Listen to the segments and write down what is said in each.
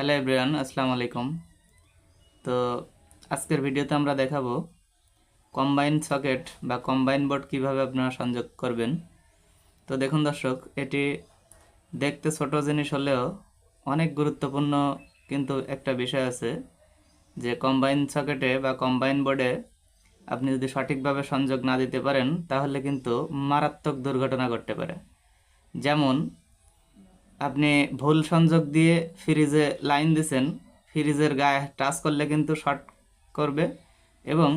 Hello everyone, আসসালামু আলাইকুম। তো আজকের ভিডিওতে আমরা দেখাবো কম্বাইন সকেট বা কম্বাইন বোর্ড কীভাবে আপনারা সংযোগ করবেন। তো দেখুন দর্শক, এটি দেখতে ছোট জিনিস হলেও অনেক গুরুত্বপূর্ণ কিন্তু একটা বিষয় আছে যে কম্বাইন সকেটে বা কম্বাইন বোর্ডে আপনি যদি সঠিকভাবে সংযোগ না দিতে পারেন, তাহলে কিন্তু মারাত্মক দুর্ঘটনা ঘটতে পারে। যেমন আপনি ভুল সংযোগ দিয়ে ফ্রিজে লাইন দিছেন, ফ্রিজের গায়ে টাচ করলে কিন্তু শর্ট করবে এবং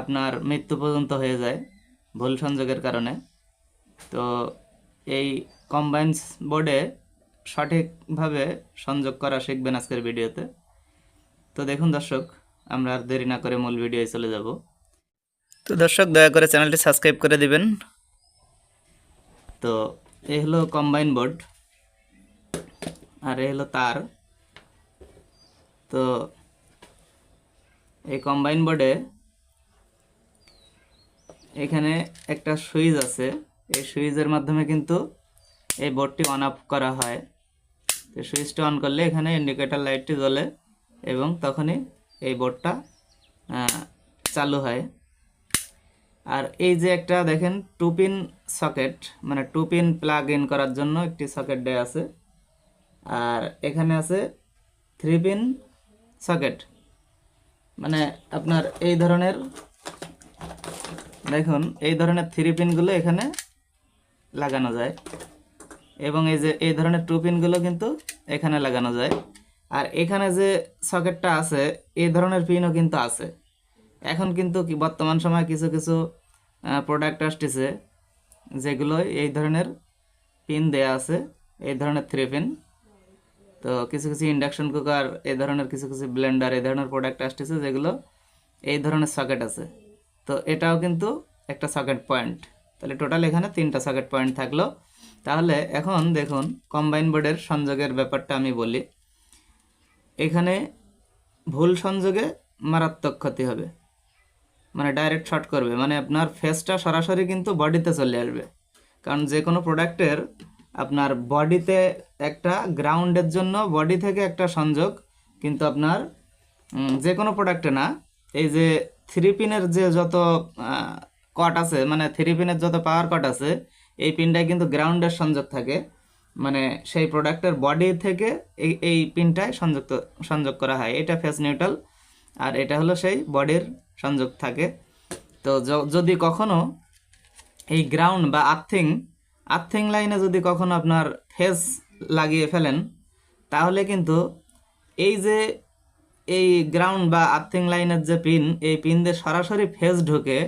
আপনার মৃত্যু পর্যন্ত হয়ে যায় ভুল সংযোগের কারণে। তো এই কম্বাইন্স বোর্ডে সঠিকভাবে সংযোগ করা শিখবেন আজকের ভিডিওতে। তো দেখুন দর্শক, আমরা আর দেরি না করে মূল ভিডিওয় চলে যাব। তো দর্শক, দয়া করে চ্যানেলটি সাবস্ক্রাইব করে দিবেন। তো এই হলো কম্বাইন বোর্ড আর এ হলো তার। তো এই কম্বাইন বোর্ডে এখানে একটা সুইচ আছে। এই সুইচের মাধ্যমে কিন্তু এই বোর্ডটি অন অফ করা হয়। তো সুইচটা অন করলে এখানে ইন্ডিকেটর লাইটটি জ্বলে এবং তখনই এই বোর্ডটা চালু হয়। আর এই যে একটা দেখেন টু পিন সকেট মানে টু পিন প্লাগ ইন করার জন্য একটি সকেট দেয়া আছে। আর এখানে আছে থ্রি পিন সকেট মানে আপনার এই ধরনের, দেখুন, এই ধরনের থ্রি পিনগুলো এখানে লাগানো যায়। এবং এই যে, এই ধরনের টু পিনগুলো কিন্তু এখানে লাগানো যায়। আর এখানে যে সকেটটা আছে, এই ধরনের পিনও কিন্তু আছে। এখন কিন্তু বর্তমান সময়ে কিছু কিছু প্রোডাক্ট আসতেছে যেগুলো এই ধরনের পিন দেয়া আছে, এই ধরনের থ্রি পিন তো কিছু কিছু ইন্ডাকশন কুকার এই ধরনের কিছু কিছু ব্লেন্ডার এই ধরনের প্রোডাক্ট আসতেছে যেগুলো এই ধরনের সকেট আছে। তো এটাও কিন্তু একটা সকেট পয়েন্ট তাহলে টোটাল এখানে তিনটা সকেট পয়েন্ট থাকল। তাহলে এখন দেখুন কম্বাইন বোর্ডের সংযোগের ব্যাপারটা আমি বলি। এখানে ভুল সংযোগে মারাত্মক ক্ষতি হবে। মানে ডাইরেক্ট শর্ট করবে। মানে আপনার ফেসটা সরাসরি কিন্তু বডিতে চলে আসবে। কারণ যে কোনো প্রোডাক্টের আপনার বডিতে একটা গ্রাউন্ডের জন্য বডি থেকে একটা সংযোগ, কিন্তু আপনার যে কোনো প্রোডাক্টে না। এই যে থ্রি পিনের যে যত কট আছে মানে থ্রি পিনের যত পাওয়ার কট আছে, এই পিনটায় কিন্তু গ্রাউন্ডের সংযোগ থাকে। মানে সেই প্রোডাক্টের বডি থেকে এই এই পিনটায় সংযুক্ত, সংযোগ করা হয়। এটা ফেস নিউট্রাল আর এটা হলো সেই বডির সংযোগ থাকে। তো যদি কখনো এই গ্রাউন্ড বা আর্থিং আর্থিং লাইনে যদি কখনো আপনার ফেস লাগিয়ে ফেলেন। তাহলে কিন্তু এই যে এই গ্রাউন্ড বা আর্থিং লাইনের যে পিন এই পিন দিয়ে সরাসরি ফেস ঢুকে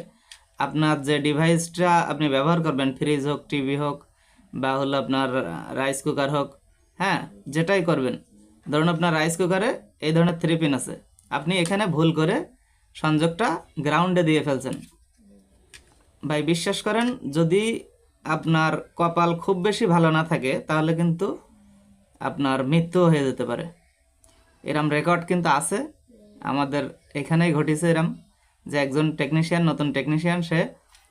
আপনার যে ডিভাইসটা আপনি ব্যবহার করবেন ফ্রিজ হোক টিভি হোক বা হলো আপনার রাইস কুকার হোক হ্যাঁ যেটাই করবেন। ধরুন আপনার রাইস কুকারে এই ধরনের থ্রি পিন আছে। আপনি এখানে ভুল করে সংযোগটা গ্রাউন্ডে দিয়ে ফেলছেন। ভাই, বিশ্বাস করেন, যদি আপনার কপাল খুব বেশি ভালো না থাকে, তাহলে কিন্তু আপনার মৃত্যু হয়ে যেতে পারে। এরম রেকর্ড কিন্তু আছে। আমাদের এখানেই ঘটেছে এরম যে একজন টেকনিশিয়ান নতুন টেকনিশিয়ান সে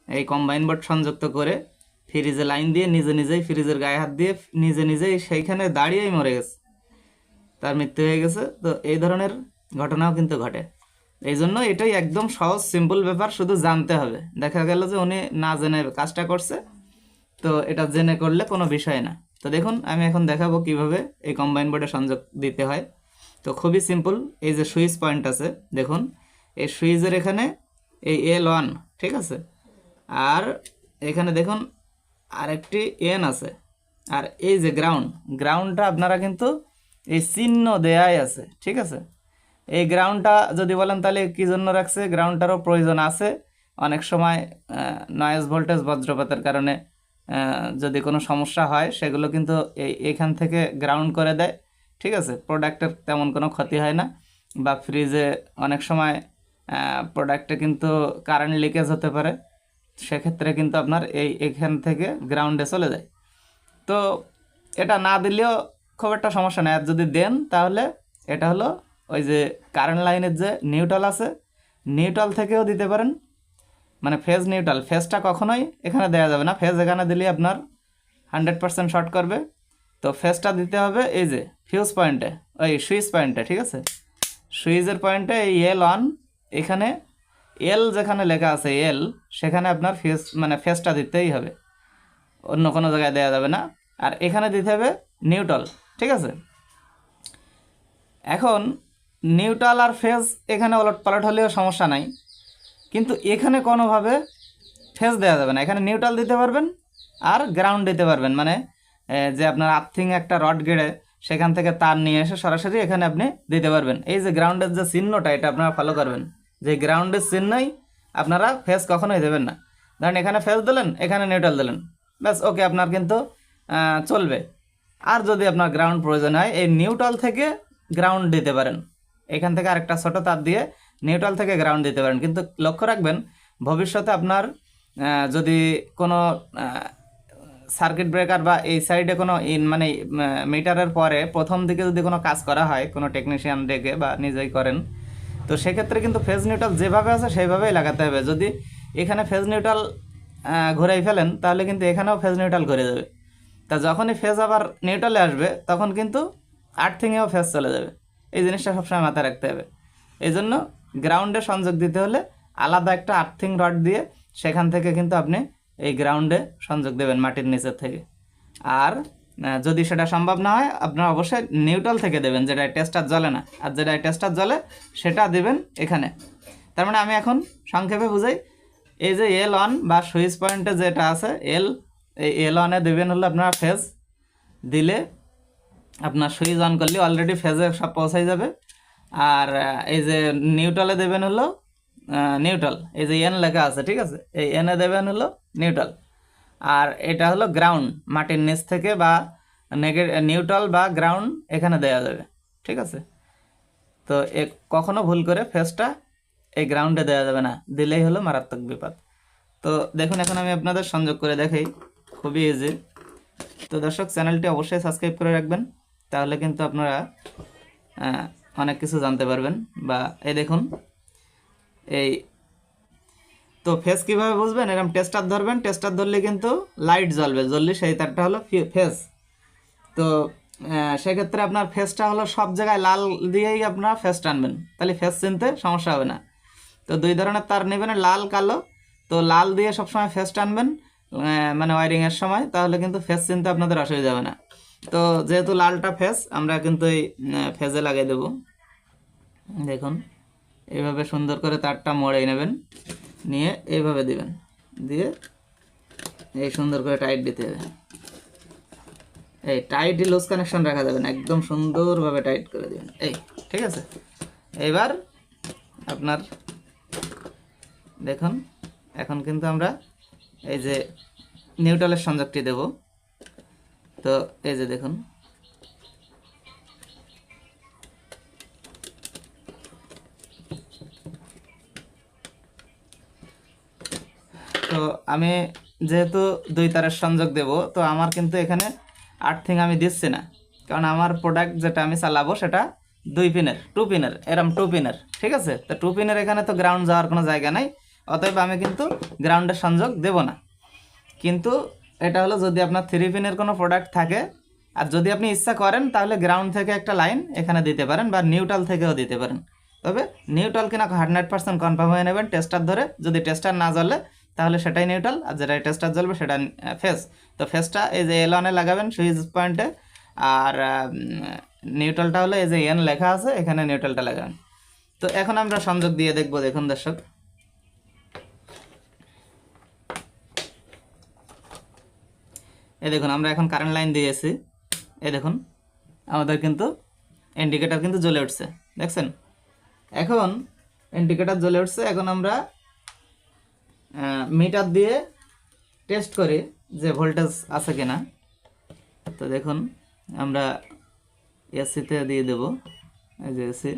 এই কম্বাইন বোর্ড সংযুক্ত করে ফ্রিজে লাইন দিয়ে নিজে নিজেই ফ্রিজের গায়ে হাত দিয়ে নিজে নিজেই সেইখানে দাঁড়িয়েই মরে গেছে। তার মৃত্যু হয়ে গেছে। তো এই ধরনের ঘটনাও কিন্তু ঘটে। এই জন্য এটাই একদম সহজ সিম্পল ব্যাপার, শুধু জানতে হবে। দেখা গেল যে উনি না জেনে কাজটা করছে। তো এটা জেনে করলে কোনো বিষয় না। তো দেখুন, আমি এখন দেখাবো কীভাবে এই কম্বাইন বোর্ডে সংযোগ দিতে হয়। তো খুবই সিম্পল এই যে সুইচ পয়েন্ট আছে, দেখুন, এই সুইচের এখানে এই এল ওয়ান ঠিক আছে? আর এখানে দেখুন, আরেকটি এন আছে। আর এই যে গ্রাউন্ড গ্রাউন্ডটা আপনারা কিন্তু এই চিহ্ন দেয়াই আছে, ঠিক আছে? এই গ্রাউন্ডটা যদি বলেন তাহলে কি জন্য রাখছে? গ্রাউন্ডটারও প্রয়োজন আছে। অনেক সময় নয়েজ ভোল্টেজ বজ্রপাতের কারণে যদি কোনো সমস্যা হয়, সেগুলো কিন্তু এখান থেকে গ্রাউন্ড করে দেয়। ঠিক আছে? প্রোডাক্টের তেমন কোনো ক্ষতি হয় না। বা ফ্রিজে অনেক সময় প্রোডাক্টে কিন্তু কারেন্ট লিকেজ হতে পারে। সেক্ষেত্রে কিন্তু আপনার এই, এখান থেকে গ্রাউন্ডে চলে যায়। তো এটা না দিলেও খুব একটা সমস্যা নেই। আর যদি দেন, তাহলে এটা হলো ওই যে কারেন্ট লাইনের যে নিউট্রাল আছে নিউট্রাল থেকেও দিতে পারেন। মানে ফেজ নিউট্রাল ফেজটা কখনোই এখানে দেওয়া যাবে না। ফেজ এখানে দিলে আপনার হান্ড্রেড পার্সেন্ট শর্ট করবে। তো ফেজটা দিতে হবে এই যে ফিউজ পয়েন্টে ওই সুইচ পয়েন্টে ঠিক আছে? সুইচের পয়েন্টে এই এল অন এখানে এল যেখানে লেখা আছে এল সেখানে আপনার ফেস মানে ফেসটা দিতেই হবে। অন্য কোনো জায়গায় দেওয়া যাবে না। আর এখানে দিতে হবে নিউট্রাল ঠিক আছে? এখন নিউট্রাল আর ফেজ এখানে ওলট পালট হলেও সমস্যা নাই। কিন্তু এখানে কোনোভাবে ফেজ দেওয়া যাবে না। এখানে নিউট্রাল দিতে পারবেন আর গ্রাউন্ড দিতে পারবেন। মানে যে আপনার আর্থিং একটা রড গেড়ে সেখান থেকে তার নিয়ে এসে সরাসরি এখানে আপনি দিতে পারবেন। এই যে গ্রাউন্ডের যে চিহ্নটা, এটা আপনারা ফলো করবেন। যে গ্রাউন্ডের চিহ্নই আপনারা ফেস কখনোই দেবেন না। ধরেন এখানে ফেস দিলেন, এখানে নিউট্রাল দিলেন। ব্যাস ওকে আপনার কিন্তু চলবে। আর যদি আপনার গ্রাউন্ড প্রয়োজন হয়, এই নিউট্রাল থেকে গ্রাউন্ড দিতে পারেন। এখান থেকে আরেকটা ছোটো তার দিয়ে নিউট্রাল থেকে গ্রাউন্ড দিতে পারেন। কিন্তু লক্ষ্য রাখবেন, ভবিষ্যতে আপনার যদি কোনো সার্কিট ব্রেকার বা এই সাইডে কোনো ইন মানে মিটারের পরে প্রথম দিকে যদি কোনো কাজ করা হয়, কোনো টেকনিশিয়ান ডেকে বা নিজেই করেন, তো সেক্ষেত্রে কিন্তু ফেজ নিউট্রাল যেভাবে আছে সেইভাবেই লাগাতে হবে। যদি এখানে ফেজ নিউট্রাল ঘুরাই ফেলেন, তাহলে কিন্তু এখানেও ফেজ নিউট্রাল ঘুরে যাবে। তা যখনই ফেজ আবার নিউট্রালে আসবে, তখন কিন্তু আর্থিংয়েও ফেজ চলে যাবে। এই জিনিসটা সবসময় মাথায় রাখতে হবে। এই জন্য গ্রাউন্ডে সংযোগ দিতে হলে আলাদা একটা আর্থিং রড দিয়ে সেখান থেকে কিন্তু আপনি এই গ্রাউন্ডে সংযোগ দেবেন মাটির নিচের থেকে। আর যদি সেটা সম্ভব না হয়, আপনারা অবশ্যই নিউট্রাল থেকে দেবেন যেটা টেস্টার জ্বলে না। আর যেটা টেস্টার জ্বলে, সেটা দেবেন এখানে। তার মানে আমি এখন সংক্ষেপে বুঝাই, এই যে এল অন বা সুইচ পয়েন্টে যেটা আছে এল এই এল অনে দেবেন হলো আপনারা ফেজ দিলে আপনার সুইচ অন করলে অলরেডি ফেজে সব পৌঁছাই যাবে। আর এই যে নিউট্রালে দেবেন হলো নিউট্রাল এই যে এন লেখা আছে, ঠিক আছে? এই এনে দেবেন হলো নিউট্রাল আর এটা হলো গ্রাউন্ড মাটির নিচ থেকে বা নেগে নিউট্রাল বা গ্রাউন্ড এখানে দেওয়া যাবে, ঠিক আছে? তো এ কখনো ভুল করে ফেসটা এই গ্রাউন্ডে দেওয়া যাবে না, দিলেই হলো মারাত্মক বিপদ। তো দেখুন, এখন আমি আপনাদের সংযোগ করে দেখাই, খুবই ইজি তো দর্শক চ্যানেলটি অবশ্যই সাবস্ক্রাইব করে রাখবেন, তাহলে কিন্তু আপনারা অনেক কিছু জানতে পারবেন। বা এই দেখুন, এই তো ফেস কীভাবে বুঝবেন? এরকম টেস্টার ধরবেন টেস্টার ধরলে কিন্তু লাইট জ্বলবে। জ্বললে সেই তারটা হলো ফেস তো সেক্ষেত্রে আপনার ফেসটা হলো সব জায়গায় লাল দিয়েই আপনার ফেস টানবেন। তাহলে ফেস চিনতে সমস্যা হবে না। তো দুই ধরনের তার নেবেন, লাল, কালো। তো লাল দিয়ে সবসময় ফেস টানবেন মানে ওয়ারিংয়ের সময়। তাহলে কিন্তু ফেস চিনতে আপনাদের অসুবিধা হবে না। তো যেহেতু লালটা ফেস, আমরা কিন্তু এই ফেজে লাগিয়ে দেব। দেখুন, এইভাবে সুন্দর করে তারটা মোড়ে নেবেন, নিয়ে এইভাবে দিবেন। দিয়ে এই সুন্দর করে টাইট দিতে হবে। এই টাইট লুজ কানেকশন রাখা যাবে না, একদম সুন্দরভাবে টাইট করে দিবেন। এই, ঠিক আছে? এবার আপনার, দেখুন, এখন কিন্তু আমরা এই যে নিউট্রালের সংযোগটি দেব। তো, এই যে দেখুন। তো আমি যেহেতু দুই তারের সংযোগ দেব, তো আমার কিন্তু এখানে আর্থিং আমি দিচ্ছি না। কারণ আমার প্রোডাক্ট যেটা আমি চালাবো সেটা দুই পিনের টু পিনের এরম টু পিনের ঠিক আছে? তো টু পিনের এখানে তো গ্রাউন্ড যাওয়ার কোনো জায়গা নাই, অতএব আমি কিন্তু গ্রাউন্ডের সংযোগ দেব না। কিন্তু এটা হলো যদি আপনার থ্রি পিনের কোনো প্রোডাক্ট থাকে, আর যদি আপনি ইচ্ছা করেন, তাহলে গ্রাউন্ড থেকে একটা লাইন এখানে দিতে পারেন বা নিউট্রাল থেকেও দিতে পারেন। তবে নিউট্রাল কিনা হান্ড্রেড পার্সেন্ট কনফার্ম হয়ে নেবেন টেস্টার ধরে। যদি টেস্টার না জ্বলে, তাহলে সেটাই নিউট্রাল আর যেটা টেস্টার জ্বলবে সেটা ফেস তো ফেসটা এই যে এল অনে লাগাবেন সুইচ পয়েন্টে আর নিউট্রালটা হলো এই যে এন লেখা আছে, এখানে নিউট্রালটা লাগাবেন। তো এখন আমরা সংযোগ দিয়ে দেখব, দেখুন দর্শক। এই দেখুন, আমরা এখন কারেন্ট লাইন দিয়ে দিয়েছি এ দেখুন, আমাদের কিন্তু ইন্ডিকেটার কিন্তু জ্বলে উঠছে, দেখছেন? এখন ইন্ডিকেটার জ্বলে উঠছে, এখন আমরা মিটার দিয়ে টেস্ট করি যে ভোল্টেজ আছে কিনা। তো দেখুন, আমরা এসিতে দিয়ে দেব, এই যে এসি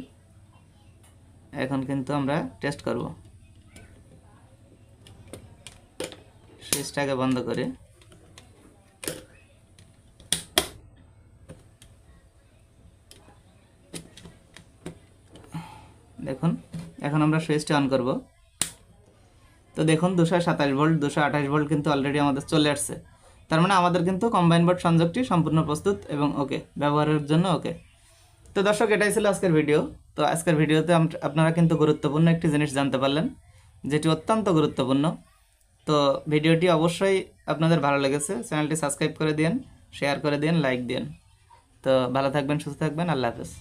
এখন কিন্তু আমরা টেস্ট করব। সুইচটাকে বন্ধ করে দেখুন এখন আমরা সুইচটা অন করব। তো দেখুন, দুশো সাতাশ ভোল্ট, দুশো আঠাশ ভোল্ট কিন্তু অলরেডি আমাদের চলে আসছে। তার মানে আমাদের কিন্তু কম্বাইন বোর্ড সংযোগটি সম্পূর্ণ প্রস্তুত এবং ওকে ব্যবহারের জন্য ওকে তো দর্শক, এটাই ছিল আজকের ভিডিও তো আজকের ভিডিওতে আপনারা কিন্তু গুরুত্বপূর্ণ একটি জিনিস জানতে পারলেন, যেটি অত্যন্ত গুরুত্বপূর্ণ। তো ভিডিওটি অবশ্যই আপনাদের ভালো লেগেছে, চ্যানেলটি সাবস্ক্রাইব করে দিন শেয়ার করে দিন লাইক দিন তো ভালো থাকবেন, সুস্থ থাকবেন, আল্লাহ হাফেজ।